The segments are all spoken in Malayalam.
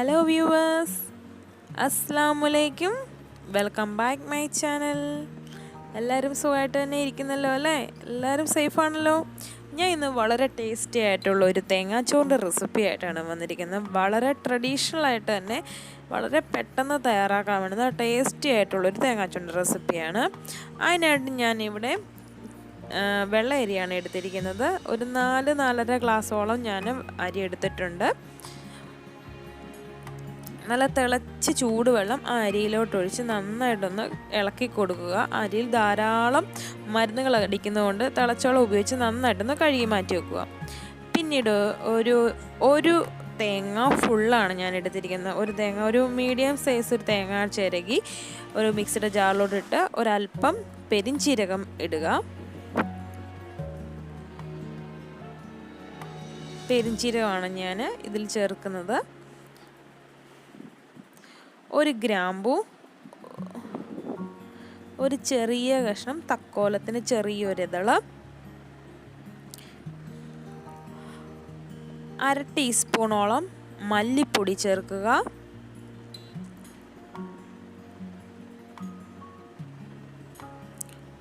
ഹലോ വ്യൂവേഴ്സ് അസ്സാമലൈക്കും വെൽക്കം ബാക്ക് മൈ ചാനൽ എല്ലാവരും സുഖമായിട്ട് തന്നെ ഇരിക്കുന്നല്ലോ അല്ലേ? എല്ലാവരും സേഫാണല്ലോ ഞാൻ ഇന്ന് വളരെ ടേസ്റ്റി ആയിട്ടുള്ള ഒരു തേങ്ങാച്ചോറിന്റെ റെസിപ്പി ആയിട്ടാണ് വന്നിരിക്കുന്നത്. വളരെ ട്രഡീഷണൽ ആയിട്ട് തന്നെ വളരെ പെട്ടെന്ന് തയ്യാറാക്കാൻ വേണ്ടുന്ന ടേസ്റ്റി ആയിട്ടുള്ളൊരു തേങ്ങാച്ചോറിന്റെ റെസിപ്പിയാണ് അതിനായിട്ട് ഞാൻ ഇവിടെ വെള്ള അരിയാണ് എടുത്തിരിക്കുന്നത്. ഒരു നാല് നാലര ഗ്ലാസ്സോളം ഞാൻ അരി എടുത്തിട്ടുണ്ട്. നല്ല തിളച്ച് ചൂടുവെള്ളം ആ അരിയിലോട്ട് ഒഴിച്ച് നന്നായിട്ടൊന്ന് ഇളക്കി കൊടുക്കുക. അരിയിൽ ധാരാളം മരുന്നുകൾ അടിക്കുന്നതുകൊണ്ട് തിളച്ചോളം ഉപയോഗിച്ച് നന്നായിട്ടൊന്ന് കഴുകി മാറ്റി വെക്കുക. പിന്നീട് ഒരു ഒരു തേങ്ങ ഫുള്ളാണ് ഞാൻ എടുത്തിരിക്കുന്നത്. ഒരു തേങ്ങ ഒരു മീഡിയം സൈസ് ഒരു തേങ്ങ ചിരകി ഒരു മിക്സിയുടെ ജാറിലോട്ടിട്ട് ഒരല്പം പെരിഞ്ചീരകം ഇടുക. പെരിഞ്ചീരകമാണ് ഞാൻ ഇതിൽ ചേർക്കുന്നത്. ഒരു ഗ്രാമ്പു ഒരു ചെറിയ കഷ്ണം തക്കോലത്തിന് ചെറിയൊരിതൾ അര ടീസ്പൂണോളം മല്ലിപ്പൊടി ചേർക്കുക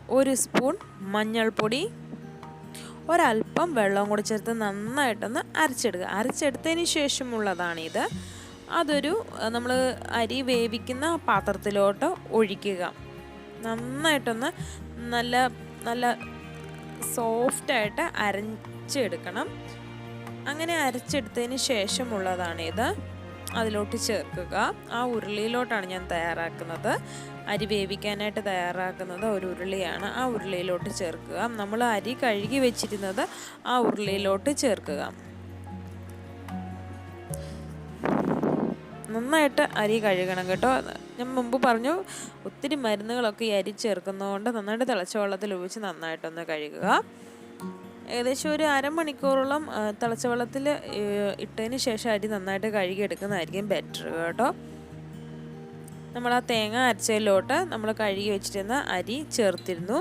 ഒരു സ്പൂൺ മഞ്ഞൾപ്പൊടി ഒരല്പം വെള്ളം കൂടി ചേർത്ത് നന്നായിട്ടൊന്ന് അരച്ചെടുക്കുക. അരച്ചെടുത്തതിന് ശേഷമുള്ളതാണിത്. അതൊരു നമ്മൾ അരി വേവിക്കുന്ന പാത്രത്തിലോട്ട് ഒഴിക്കുക. നന്നായിട്ടൊന്ന് നല്ല നല്ല സോഫ്റ്റായിട്ട് അരച്ചെടുക്കണം. അങ്ങനെ അരച്ചെടുത്തതിന് ശേഷമുള്ളതാണിത്. അതിലോട്ട് ചേർക്കുക. ആ ഉരുളിയിലോട്ടാണ് ഞാൻ തയ്യാറാക്കുന്നത്. അരി വേവിക്കാനായിട്ട് തയ്യാറാക്കുന്നത് ഒരു ഉരുളിയാണ്. ആ ഉരുളിയിലോട്ട് ചേർക്കുക. നമ്മൾ അരി കഴുകി വെച്ചിരുന്നത് ആ ഉരുളിയിലോട്ട് ചേർക്കുക. നന്നായിട്ട് അരി കഴുകണം കേട്ടോ. ഞാൻ മുമ്പ് പറഞ്ഞു ഒത്തിരി മരുന്നുകളൊക്കെ ഈ അരി ചേർക്കുന്നതുകൊണ്ട് നന്നായിട്ട് തിളച്ച വെള്ളത്തിൽ ഒഴിച്ച് നന്നായിട്ടൊന്ന് കഴുകുക. ഏകദേശം ഒരു അരമണിക്കൂറോളം തിളച്ച വെള്ളത്തിൽ ഇട്ടതിന് ശേഷം അരി നന്നായിട്ട് കഴുകി എടുക്കുന്നതായിരിക്കും ബെറ്റർ കേട്ടോ. നമ്മൾ ആ തേങ്ങ അരച്ചതിലോട്ട് നമ്മൾ കഴുകി വെച്ചിരുന്ന അരി ചേർത്തിരുന്നു.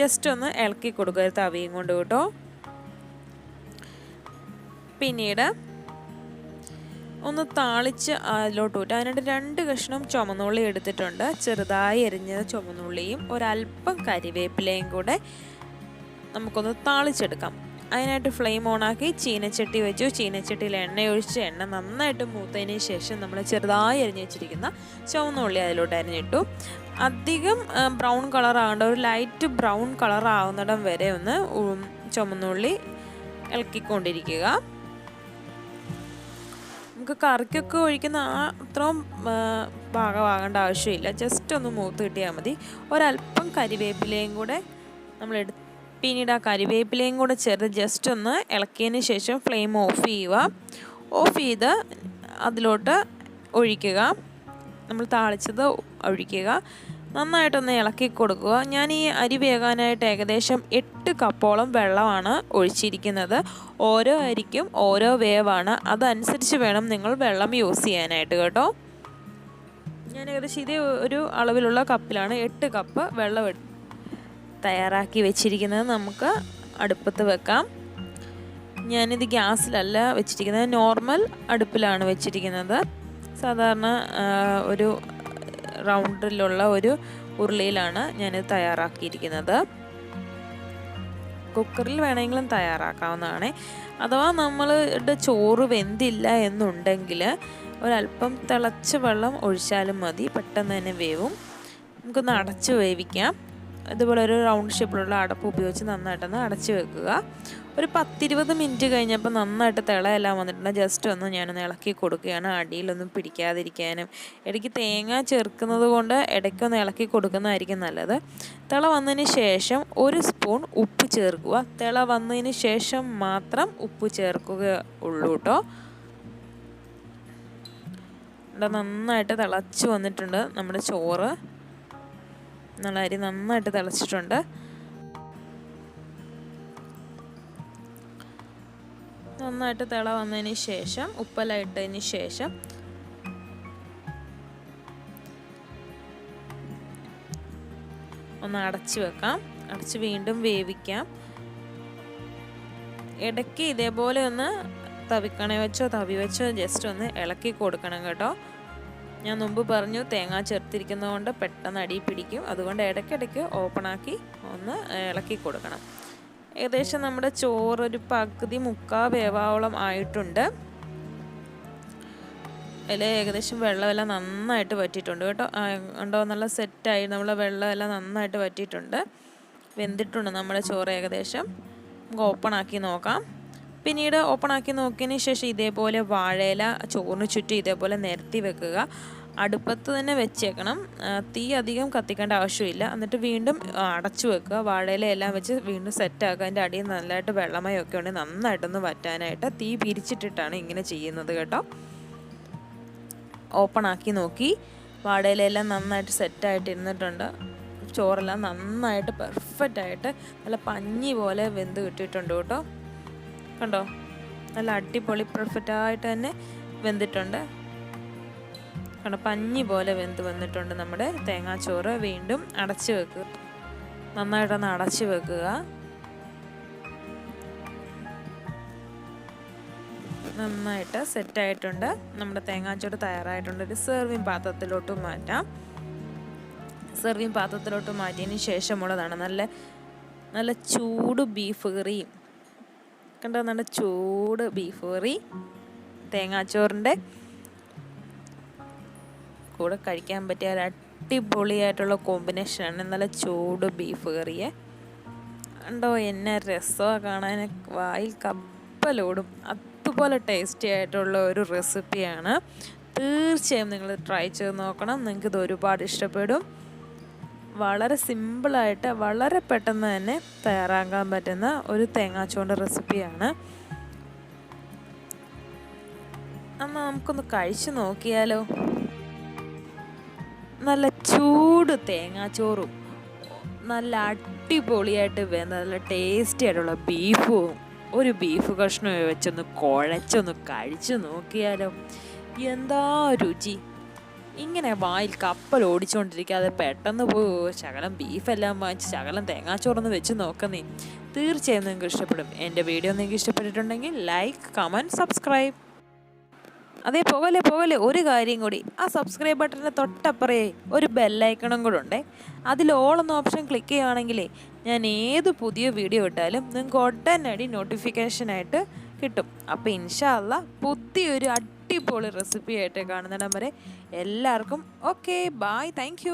ജസ്റ്റ് ഒന്ന് ഇളക്കി കൊടുക്കരുത് തവിയും കൊണ്ട് കേട്ടോ. പിന്നീട് ഒന്ന് താളിച്ച് അതിലോട്ട് വിട്ട് അതിനായിട്ട് രണ്ട് കഷ്ണം ചുമന്നുള്ളി എടുത്തിട്ടുണ്ട്. ചെറുതായി എരിഞ്ഞ ചുമന്നുള്ളിയും ഒരല്പം കരിവേപ്പിലയും കൂടെ നമുക്കൊന്ന് താളിച്ചെടുക്കാം. അതിനായിട്ട് ഫ്ലെയിം ഓണാക്കി ചീനച്ചട്ടി വെച്ചു. ചീനച്ചട്ടിയിൽ എണ്ണ ഒഴിച്ച് എണ്ണ നന്നായിട്ട് മൂത്തതിന് ശേഷം നമ്മൾ ചെറുതായി അരിഞ്ഞു വെച്ചിരിക്കുന്ന ചുവന്നുള്ളി അതിലോട്ട് അരിഞ്ഞിട്ടു. അധികം ബ്രൗൺ കളർ ആകേണ്ട ഒരു ലൈറ്റ് ബ്രൗൺ കളർ ആകുന്നിടം വരെ ഒന്ന് ചുമന്നുള്ളി ഇളക്കിക്കൊണ്ടിരിക്കുക. നമുക്ക് കറിക്കൊക്കെ ഒഴിക്കുന്ന ആ അത്രയും ഭാഗമാകേണ്ട ആവശ്യമില്ല. ജസ്റ്റ് ഒന്ന് മൂത്ത് കിട്ടിയാൽ മതി. ഒരല്പം കരിവേപ്പിലയും കൂടെ നമ്മൾ എടു പിന്നീട് ആ കരിവേപ്പിലയും കൂടെ ചേർത്ത് ജസ്റ്റ് ഒന്ന് ഇളക്കിയതിന് ശേഷം ഫ്ലെയിം ഓഫ് ചെയ്യുക. ഓഫ് ചെയ്ത് അതിലോട്ട് ഒഴിക്കുക. നമ്മൾ താളിച്ചത് ഒഴിക്കുക. നന്നായിട്ടൊന്ന് ഇളക്കി കൊടുക്കുക. ഞാൻ ഈ അരി വേകാനായിട്ട് ഏകദേശം എട്ട് കപ്പോളം വെള്ളമാണ് ഒഴിച്ചിരിക്കുന്നത്. ഓരോ അരിക്കും ഓരോ വേവാണ്. അതനുസരിച്ച് വേണം നിങ്ങൾ വെള്ളം യൂസ് ചെയ്യാനായിട്ട് കേട്ടോ. ഞാൻ ഏകദേശം ഇതേ ഒരു അളവിലുള്ള കപ്പിലാണ് എട്ട് കപ്പ് വെള്ളം തയ്യാറാക്കി വെച്ചിരിക്കുന്നത്. നമുക്ക് അടുപ്പത്ത് വെക്കാം. ഞാനിത് ഗ്യാസിലല്ല വെച്ചിരിക്കുന്നത്. നോർമൽ അടുപ്പിലാണ് വെച്ചിരിക്കുന്നത്. സാധാരണ ഒരു റൗണ്ടിലുള്ള ഒരു ഉരുളിയിലാണ് ഇത് തയ്യാറാക്കിയിരിക്കുന്നത്. കുക്കറിൽ വേണമെങ്കിലും തയ്യാറാക്കാവുന്നതാണ്. അഥവാ നമ്മളുടെ ചോറ് വെന്തില്ല എന്നുണ്ടെങ്കിൽ ഒരല്പം തിളച്ച വെള്ളം ഒഴിച്ചാലും മതി. പെട്ടെന്ന് തന്നെ വേവും. നമുക്കൊന്ന് അടച്ച് വേവിക്കാം. ഇതുപോലെ ഒരു റൗണ്ട് ഷേപ്പിലുള്ള അടപ്പ് ഉപയോഗിച്ച് നന്നായിട്ടൊന്ന് അടച്ച് വെക്കുക. ഒരു പത്തിരുപത് മിനിറ്റ് കഴിഞ്ഞപ്പോൾ നന്നായിട്ട് തിളയെല്ലാം വന്നിട്ടുണ്ട്. ജസ്റ്റ് ഒന്ന് ഞാനൊന്ന് ഇളക്കി കൊടുക്കുകയാണ്. അടിയിലൊന്നും പിടിക്കാതിരിക്കാനും. ഇടയ്ക്ക് തേങ്ങ ചേർക്കുന്നത് കൊണ്ട് ഇടയ്ക്കൊന്ന് ഇളക്കി കൊടുക്കുന്നതായിരിക്കും നല്ലത്. തിള വന്നതിന് ശേഷം ഒരു സ്പൂൺ ഉപ്പ് ചേർക്കുക. തിള വന്നതിന് ശേഷം മാത്രം ഉപ്പ് ചേർക്കുക ഉള്ളൂ കേട്ടോ. ഇവിടെ നന്നായിട്ട് തിളച്ച് വന്നിട്ടുണ്ട് നമ്മുടെ ചോറ്. നല്ല അരി നന്നായിട്ട് തിളച്ചിട്ടുണ്ട്. നന്നായിട്ട് തിള വന്നതിന് ശേഷം ഉപ്പെല്ലാം ഇട്ടതിന് ശേഷം ഒന്ന് അടച്ചു വെക്കാം. അടച്ച് വീണ്ടും വേവിക്കാം. ഇടയ്ക്ക് ഇതേപോലെ ഒന്ന് തവിക്കണ വെച്ചോ തവി വെച്ചോ ജസ്റ്റ് ഒന്ന് ഇളക്കി കൊടുക്കണം കേട്ടോ. ഞാൻ മുമ്പ് പറഞ്ഞു തേങ്ങ ചേർത്തിരിക്കുന്നതുകൊണ്ട് പെട്ടെന്ന് അടി പിടിക്കും. അതുകൊണ്ട് ഇടയ്ക്കിടയ്ക്ക് ഓപ്പണാക്കി ഒന്ന് ഇളക്കി കൊടുക്കണം. ഏകദേശം നമ്മുടെ ചോറ് ഒരു പകുതി മുക്കാ വേവാവോളം ആയിട്ടുണ്ട്. അതിൽ ഏകദേശം വെള്ളമെല്ലാം നന്നായിട്ട് വറ്റിയിട്ടുണ്ട് കേട്ടോ. ഉണ്ടോ നല്ല സെറ്റായി. നമ്മളെ വെള്ളമെല്ലാം നന്നായിട്ട് വറ്റിയിട്ടുണ്ട്. വെന്തിട്ടുണ്ട് നമ്മുടെ ചോറ് ഏകദേശം. നമുക്ക് ഓപ്പൺ ആക്കി നോക്കാം. പിന്നീട് ഓപ്പൺ ആക്കി നോക്കിയതിന് ശേഷം ഇതേപോലെ വാഴയില ചോറിന് ചുറ്റും ഇതേപോലെ നിരത്തി വെക്കുക. അടുപ്പത്ത് തന്നെ വെച്ചേക്കണം. തീ അധികം കത്തിക്കേണ്ട ആവശ്യമില്ല. എന്നിട്ട് വീണ്ടും അടച്ചു വെക്കുക. വാഴയില എല്ലാം വെച്ച് വീണ്ടും സെറ്റാക്കുക അതിന്റെ അടിയിൽ നല്ലതായിട്ട് വെള്ളമയൊക്കെ ഉണ്ടെങ്കിൽ നന്നായിട്ടൊന്ന് വറ്റാനായിട്ട് തീ പിരിച്ചിട്ടിട്ടാണ് ഇങ്ങനെ ചെയ്യുന്നത് കേട്ടോ. ഓപ്പൺ ആക്കി നോക്കി. വാടയിലെല്ലാം നന്നായിട്ട് സെറ്റായിട്ട് ഇരുന്നിട്ടുണ്ട്. ചോറെല്ലാം നന്നായിട്ട് പെർഫെക്റ്റ് ആയിട്ട് നല്ല പഞ്ഞി പോലെ വെന്ത് കിട്ടിയിട്ടുണ്ട് കേട്ടോ. കണ്ടോ? നല്ല അടിപൊളി പെർഫെക്റ്റ് ആയിട്ട് തന്നെ വെന്തിട്ടുണ്ട്. കണ്ടോ പഞ്ഞി പോലെ വെന്ത് വന്നിട്ടുണ്ട് നമ്മുടെ തേങ്ങാച്ചോറ്. വീണ്ടും അടച്ച് വെക്കുക. നന്നായിട്ടൊന്ന് അടച്ച് വെക്കുക. നന്നായിട്ട് സെറ്റായിട്ടുണ്ട്. നമ്മുടെ തേങ്ങാച്ചോറ് തയ്യാറായിട്ടുണ്ട്. ഒരു സെർവിങ് പാത്രത്തിലോട്ട് മാറ്റാം. സെർവിങ് പാത്രത്തിലോട്ട് മാറ്റിയതിന് ശേഷമുള്ളതാണ്. നല്ല നല്ല ചൂട് ബീഫ് കറിയും കണ്ടോ? നല്ല ചൂട് ബീഫ് കറി തേങ്ങാച്ചോറിന്റെ കൂടെ കഴിക്കാൻ പറ്റിയ ഒരു അടിപൊളിയായിട്ടുള്ള കോമ്പിനേഷനാണ് നല്ല ചൂട് ബീഫ് കറിയെ. ഉണ്ടോ എന്നെ രസമാണ് കാണാൻ വായിൽ കപ്പലോടും. അതുപോലെ ടേസ്റ്റി ആയിട്ടുള്ള ഒരു റെസിപ്പിയാണ് തീർച്ചയായും നിങ്ങൾ ട്രൈ ചെയ്ത് നോക്കണം. നിങ്ങൾക്ക് ഇത് ഒരുപാട് ഇഷ്ടപ്പെടും. വളരെ സിമ്പിളായിട്ട് വളരെ പെട്ടെന്ന് തന്നെ തയ്യാറാക്കാൻ പറ്റുന്ന ഒരു തേങ്ങാച്ചോണ്ട റെസിപ്പിയാണ് എന്നാൽ നമുക്കൊന്ന് കഴിച്ചു നോക്കിയാലോ? നല്ല ചൂട് തേങ്ങാച്ചോറും നല്ല അടിപൊളിയായിട്ട് വേണ്ട നല്ല ടേസ്റ്റി ആയിട്ടുള്ള ബീഫും ഒരു ബീഫ് കഷ്ണം വെച്ചൊന്ന് കുഴച്ചൊന്ന് കഴിച്ചു നോക്കിയാലോ എന്താ രുചി? ഇങ്ങനെ വായിൽ കപ്പൽ ഓടിച്ചുകൊണ്ടിരിക്കാതെ പെട്ടെന്ന് പോയി ശകലം ബീഫെല്ലാം വാങ്ങിച്ച് ശകലം തേങ്ങാച്ചോറൊന്ന് വെച്ച് നോക്കുന്നേ. തീർച്ചയായും നിങ്ങൾക്ക് ഇഷ്ടപ്പെടും. എന്റെ വീഡിയോ നിങ്ങൾക്ക് ഇഷ്ടപ്പെട്ടിട്ടുണ്ടെങ്കിൽ ലൈക്ക് കമന്റ് സബ്സ്ക്രൈബ്. അതേ പോകല്ലേ പോകല്ലേ ഒരു കാര്യം കൂടി. ആ സബ്സ്ക്രൈബ് ബട്ടണിന്റെ തൊട്ടപ്പുറേ ഒരു ബെല്ലൈക്കണും കൂടെ ഉണ്ടേ. അതിൽ ഓളൊന്ന് ഓപ്ഷൻ ക്ലിക്ക് ചെയ്യുകയാണെങ്കിലേ ഞാൻ ഏത് പുതിയ വീഡിയോ ഇട്ടാലും നിങ്ങൾക്ക് ഉടനടി നോട്ടിഫിക്കേഷനായിട്ട് കിട്ടും. അപ്പോൾ ഇൻഷാല്ല പുതിയൊരു അടിപൊളി റെസിപ്പി ആയിട്ട് കാണുന്നിടം വരെ എല്ലാവർക്കും ഓക്കെ ബായ് താങ്ക്